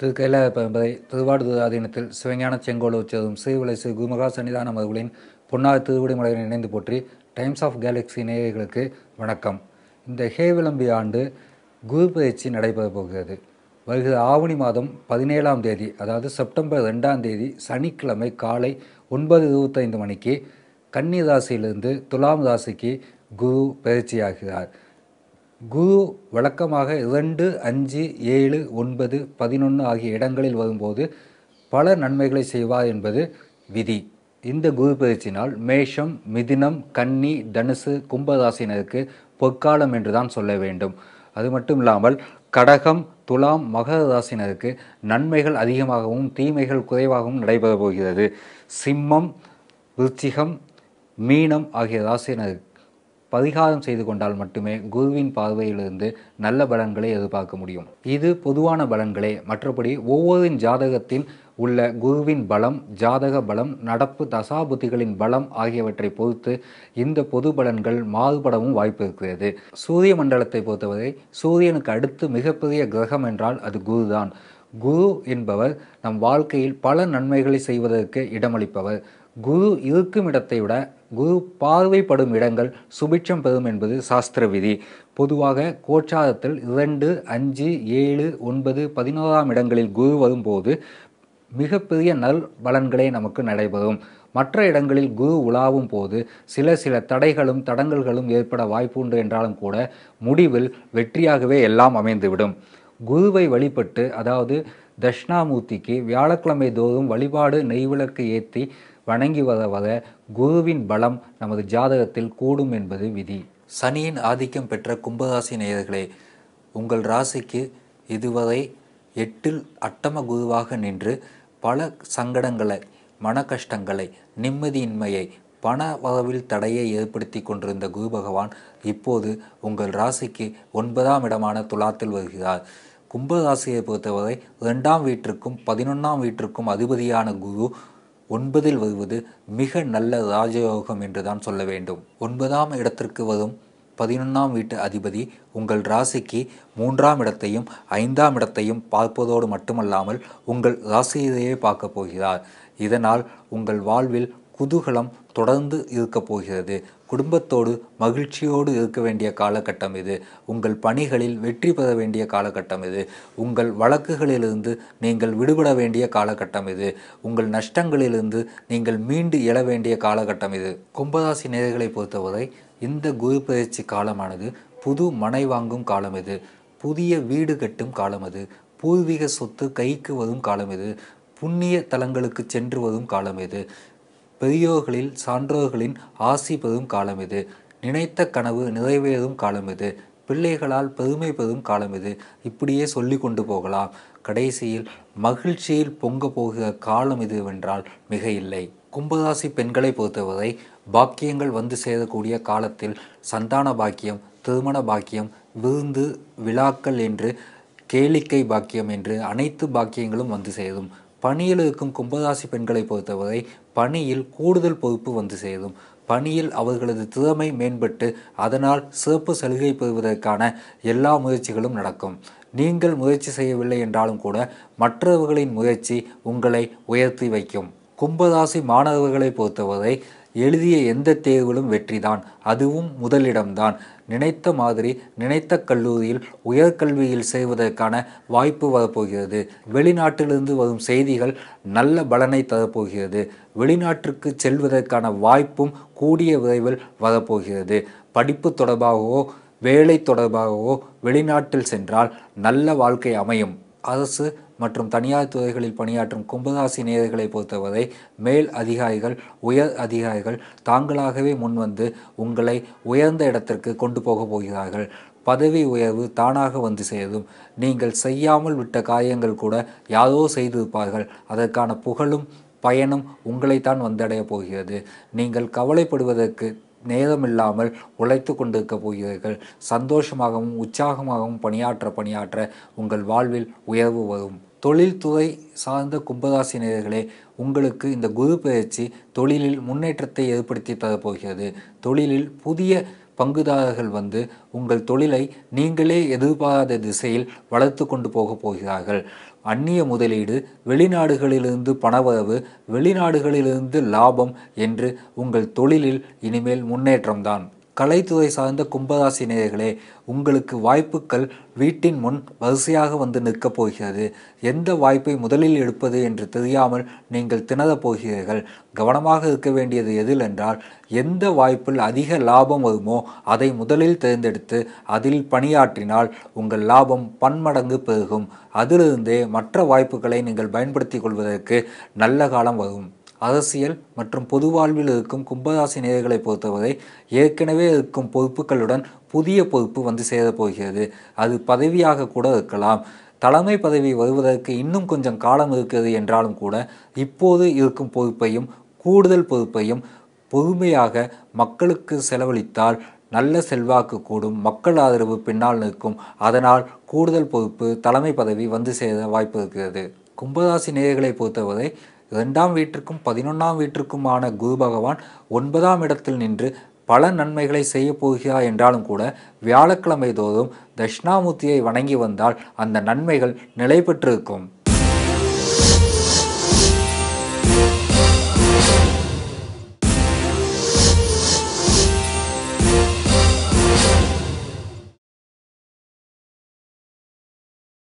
திரு கைலாய பரம்பரை திருவாடுதுறை ஆதீனத்தில் சிவஞான செங்கோல் உச்சதும் ஸ்ரீவிலை ஸ்ரீ குருமகா சன்னிதான மதுகளின் பொன்னார் திருவிடுமலையை இணைந்து போற்றி டைம்ஸ் ஆஃப் கேலக்ஸி நேயர்களுக்கு வணக்கம். இந்த ஹே விளம்பி ஆண்டு குரு பயிற்சி நடைபெறப் போகிறது. வருகிற ஆவணி மாதம் பதினேழாம் தேதி அதாவது செப்டம்பர் ரெண்டாம் தேதி சனிக்கிழமை காலை ஒன்பது இருபத்தைந்து மணிக்கு கன்னி ராசியிலிருந்து துலாம் ராசிக்கு குரு பயிற்சியாகிறார். குரு வழக்கமாக இரண்டு அஞ்சு ஏழு ஒன்பது பதினொன்று ஆகிய இடங்களில் வரும்போது பல நன்மைகளை செய்வார் என்பது விதி. இந்த குரு பயிற்சினால் மேஷம் மிதினம் கன்னி தனுசு கும்பராசினருக்கு பொற்காலம் என்று தான் சொல்ல வேண்டும். அது மட்டும் இல்லாமல் கடகம் துலாம் மகர ராசினருக்கு நன்மைகள் அதிகமாகவும் தீமைகள் குறைவாகவும் நடைபெறப் போகிறது. சிம்மம் விருச்சிகம் மீனம் ஆகிய ராசினருக்கு பரிகாரம் செய்து கொண்டால் மட்டுமே குருவின் பார்வையிலிருந்து நல்ல பலன்களை எதிர்பார்க்க முடியும். இது பொதுவான பலன்களே. மற்றபடி ஒவ்வொரு ஜாதகத்தின் உள்ள குருவின் பலம் ஜாதக பலம் நடப்பு தசாபுத்திகளின் பலம் ஆகியவற்றை பொறுத்து இந்த பொது பலன்கள் மாறுபடவும் வாய்ப்பு இருக்கிறது. சூரிய மண்டலத்தை பொறுத்தவரை சூரியனுக்கு அடுத்து மிகப்பெரிய கிரகம் என்றால் அது குருதான். குரு என்பவர் நம் வாழ்க்கையில் பல நன்மைகளை செய்வதற்கு இடமளிப்பவர். குரு இருக்கும் இடத்தை விட குரு பார்வைப்படும் இடங்கள் சுபிட்சம் பெறும் என்பது சாஸ்திர விதி. பொதுவாக கோச்சாரத்தில் இரண்டு அஞ்சு ஏழு ஒன்பது பதினோராம் இடங்களில் குரு வரும்போது மிகப்பெரிய நல் பலன்களே நமக்கு நடைபெறும். மற்ற இடங்களில் குரு உலாவும் போது சில சில தடைகளும் தடங்கல்களும் ஏற்பட வாய்ப்புண்டு என்றாலும் கூட முடிவில் வெற்றியாகவே எல்லாம் அமைந்துவிடும். குருவை வழிபட்டு அதாவது தட்சிணாமூர்த்திக்கு வியாழக்கிழமை தோறும் வழிபாடு நெய்விளக்கு ஏற்றி வணங்கி வர வர குருவின் பலம் நமது ஜாதகத்தில் கூடும் என்பது விதி. சனியின் ஆதிக்கம் பெற்ற கும்பராசி நேயர்களே உங்கள் ராசிக்கு இதுவரை எட்டில் அட்டம குருவாக நின்று பல சங்கடங்களை மன கஷ்டங்களை நிம்மதியின்மையை பண வரவில் தடையை ஏற்படுத்தி கொண்டிருந்த குரு பகவான் இப்போது உங்கள் ராசிக்கு ஒன்பதாம் இடமான துலாத்தில் வருகிறார். கும்பராசியை பொறுத்தவரை இரண்டாம் வீட்டிற்கும் பதினொன்றாம் வீட்டிற்கும் அதிபதியான குரு ஒன்பதில் வருவது மிக நல்ல ராஜயோகம் என்று தான் சொல்ல வேண்டும். ஒன்பதாம் இடத்திற்கு வரும் பதினொன்றாம் வீட்டு அதிபதி உங்கள் ராசிக்கு மூன்றாம் இடத்தையும் ஐந்தாம் இடத்தையும் பார்ப்பதோடு மட்டுமல்லாமல் உங்கள் ராசியையே பார்க்க போகிறார். இதனால் உங்கள் வாழ்வில் குதூகலம் தொடர்ந்து இருக்க போகிறது. குடும்பத்தோடு மகிழ்ச்சியோடு இருக்க வேண்டிய காலகட்டம் இது. உங்கள் பணிகளில் வெற்றி பெற வேண்டிய காலகட்டம் இது. உங்கள் வழக்குகளிலிருந்து நீங்கள் விடுபட வேண்டிய காலகட்டம் இது. உங்கள் நஷ்டங்களிலிருந்து நீங்கள் மீண்டு எழ வேண்டிய காலகட்டம் இது. கும்பராசி நேர்களை பொறுத்தவரை இந்த குரு பயிற்சி காலமானது புது மனை வாங்கும் காலம் இது. புதிய வீடு கட்டும் காலம் அது. பூர்வீக சொத்து கைக்கு வரும் காலம் இது. புண்ணிய தலங்களுக்கு சென்று வரும் காலம் இது. பெரியோர்களில் சான்றோர்களின் ஆசி பெறும் காலம் இது. நினைத்த கனவு நிறைவேறும் காலம் இது. பிள்ளைகளால் பெருமை பெறும் காலம் இது. இப்படியே சொல்லி கொண்டு போகலாம். கடைசியில் மகிழ்ச்சியில் பொங்க போகிற காலம் இதுவென்றால் மிக இல்லை. கும்பராசி பெண்களை பொறுத்தவரை பாக்கியங்கள் வந்து சேரக்கூடிய காலத்தில் சந்தான பாக்கியம் திருமண பாக்கியம் விருந்து விழாக்கள் என்று கேளிக்கை பாக்கியம் என்று அனைத்து பாக்கியங்களும் வந்து சேரும். பணியில் இருக்கும் கும்பராசி பெண்களை பொறுத்தவரை பணியில் கூடுதல் பொறுப்பு வந்து சேரும். பணியில் அவர்களது திறமை மேம்பட்டு அதனால் சிறப்பு சலுகை பெறுவதற்கான எல்லா முயற்சிகளும் நடக்கும். நீங்கள் முயற்சி செய்யவில்லை என்றாலும் கூட மற்றவர்களின் முயற்சி உங்களை உயர்த்தி வைக்கும். கும்பராசி மாணவர்களை பொறுத்தவரை எழுதிய எந்த தேர்விலும் வெற்றிதான். அதுவும் முதலிடம்தான். நினைத்த மாதிரி நினைத்த கல்லூரியில் உயர்கல்வியில் செய்வதற்கான வாய்ப்பு வரப்போகிறது. வெளிநாட்டிலிருந்து வரும் செய்திகள் நல்ல பலனை தரப்போகிறது. வெளிநாட்டிற்கு செல்வதற்கான வாய்ப்பும் கூடிய விரைவில் வரப்போகிறது. படிப்பு தொடர்பாகவோ வேலை தொடர்பாகவோ வெளிநாட்டில் சென்றால் நல்ல வாழ்க்கை அமையும். அரசு மற்றும் தனியார் துறைகளில் பணியாற்றும் கும்பராசி நேயர்களை பொறுத்தவரை மேல் அதிகாரிகள் உயர் அதிகாரிகள் தாங்களாகவே முன்வந்து உங்களை உயர்ந்த இடத்திற்கு கொண்டு போகப் போகிறார்கள். பதவி உயர்வு தானாக வந்து சேரும். நீங்கள் செய்யாமல் விட்ட காரியங்கள் கூட யாரோ செய்திருப்பார்கள். அதற்கான புகழும் பயனும் உங்களைத்தான் வந்தடையப் போகிறது. நீங்கள் கவலைப்படுவதற்கு நேரமில்லாமல் உழைத்து கொண்டிருக்க போகிறீர்கள். சந்தோஷமாகவும் உற்சாகமாகவும் பணியாற்ற பணியாற்ற உங்கள் வாழ்வில் உயர்வு வரும். தொழில்துறை சார்ந்த கும்பராசி நேயர்களே உங்களுக்கு இந்த குரு பயிற்சி தொழிலில் முன்னேற்றத்தை ஏற்படுத்தி தரப்போகிறது தொழிலில் புதிய பங்குதாரர்கள் வந்து உங்கள் தொழிலை நீங்களே எதிர்பாராத திசையில் வளர்த்து கொண்டு போகப் போகிறார்கள். அந்நிய முதலீடு வெளிநாடுகளிலிருந்து பணவரவு வெளிநாடுகளிலிருந்து லாபம் என்று உங்கள் தொழிலில் இனிமேல் முன்னேற்றம்தான். கலைத்துறை சார்ந்த கும்பராசி நேயர்களே உங்களுக்கு வாய்ப்புகள் வீட்டின் முன் வரிசையாக வந்து நிற்கப் போகிறது. எந்த வாய்ப்பை முதலில் எடுப்பது என்று தெரியாமல் நீங்கள் திணறப் போகிறீர்கள். கவனமாக இருக்க வேண்டியது எதில் என்றால் எந்த வாய்ப்பில் அதிக லாபம் வருமோ அதை முதலில் தேர்ந்தெடுத்து அதில் பணியாற்றினால் உங்கள் லாபம் பன்மடங்கு பெருகும். அதிலிருந்தே மற்ற வாய்ப்புகளை நீங்கள் பயன்படுத்திக் கொள்வதற்கு நல்ல காலம் வரும். அரசியல் மற்றும் பொது வாழ்வில் இருக்கும் கும்பராசி நேர்களை பொறுத்தவரை ஏற்கனவே இருக்கும் பொறுப்புகளுடன் புதிய பொறுப்பு வந்து சேரப்போகிறது அது பதவியாக கூட இருக்கலாம். தலைமை பதவி வருவதற்கு இன்னும் கொஞ்சம் காலம் இருக்கிறது என்றாலும் கூட இப்போது இருக்கும் பொறுப்பையும் கூடுதல் பொறுப்பையும் பொறுமையாக மக்களுக்கு செலவழித்தால் நல்ல செல்வாக்கு கூடும் மக்கள் ஆதரவு பின்னால் நிற்கும். அதனால் கூடுதல் பொறுப்பு தலைமை பதவி வந்து சேர வாய்ப்பு இருக்கிறது. கும்பராசி நேயர்களை பொறுத்தவரை இரண்டாம் வீட்டிற்கும் பதினொன்றாம் வீட்டிற்குமான குரு பகவான் ஒன்பதாம் இடத்தில் நின்று பல நன்மைகளை செய்ய போகிறார் என்றாலும் கூட வியாழக்கிழமை தோறும் தட்சிணாமூர்த்தியை வணங்கி வந்தால் அந்த நன்மைகள் நிலை பெற்றிருக்கும்